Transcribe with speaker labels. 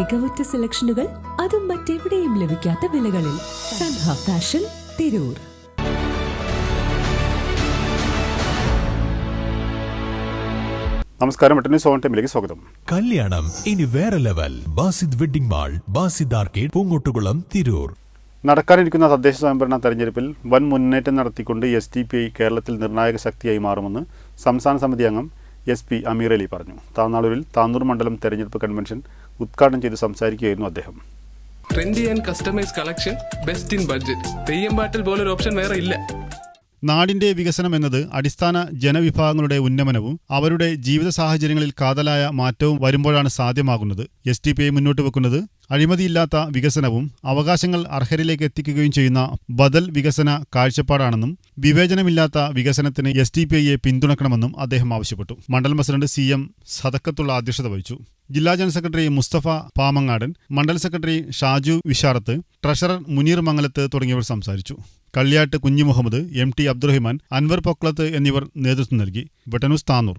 Speaker 1: മികവുറ്റ സെലക്ഷനുകൾ അതും മറ്റെവിടെയും ലഭിക്കാത്ത വിലകളിൽ സൻഹ ഫാഷൻ തിരൂർ.
Speaker 2: നമസ്കാരം എട്ടന്യൂ സോൺ ടൈമിലേക്ക് സ്വാഗതം.
Speaker 3: കല്യാണം ഇനി വേറെ level. Basid wedding mall Basid arcade Poongottukulam Tirur.
Speaker 2: നടക്കാനിരിക്കുന്ന തദ്ദേശ സ്വയംഭരണ തെരഞ്ഞെടുപ്പിൽ വൻ മുന്നേറ്റം നടത്തിക്കൊണ്ട് എസ് ഡി പി ഐ കേരളത്തിൽ നിർണായക ശക്തിയായി മാറുമെന്ന് സംസ്ഥാന സമിതി അംഗം എസ് പി അമീർ അലി പറഞ്ഞു. താന്നാളൂരിൽ താന്നൂർ മണ്ഡലം തെരഞ്ഞെടുപ്പ് കൺവെൻഷൻ ഉദ്ഘാടനം ചെയ്ത് സംസാരിക്കുകയായിരുന്നു അദ്ദേഹം.
Speaker 4: Trendy and customise collection best in budget Theyyam പാട്ടിൽ പോലൊരു ഓപ്ഷൻ വേറെ ഇല്ല.
Speaker 2: നാടിന്റെ വികസനം എന്നത് അടിസ്ഥാന ജനവിഭാഗങ്ങളുടെ ഉന്നമനവും അവരുടെ ജീവിത സാഹചര്യങ്ങളിൽ കാതലായ മാറ്റവും വരുമ്പോഴാണ് സാധ്യമാകുന്നത്. എസ് ടി പി ഐ മുന്നോട്ട് വെക്കുന്നത് അഴിമതിയില്ലാത്ത വികസനവും അവകാശങ്ങൾ അർഹരിലേക്ക് എത്തിക്കുകയും ചെയ്യുന്ന ബദൽ വികസന കാഴ്ചപ്പാടാണെന്നും വിവേചനമില്ലാത്ത വികസനത്തിന് എസ് ടി പി ഐയെ പിന്തുണക്കണമെന്നും അദ്ദേഹം ആവശ്യപ്പെട്ടു. മണ്ഡലം പ്രസിഡന്റ് സി എം സദക്കത്തുള്ള അധ്യക്ഷത വഹിച്ചു. ജില്ലാ general secretary Musthafa Pamangadan Mandal secretary Shaju Visharath treasurer Muneer Mangalath തുടങ്ങിയവർ സംസാരിച്ചു. കള്ളിയാട്ട് കുഞ്ഞിമുഹമ്മദ് എം ടി അബ്ദുറഹിമാൻ അൻവർ പൊക്ലത്ത് എന്നിവർ നേതൃത്വം നൽകി. ബട്ടനുസ് താന്നൂർ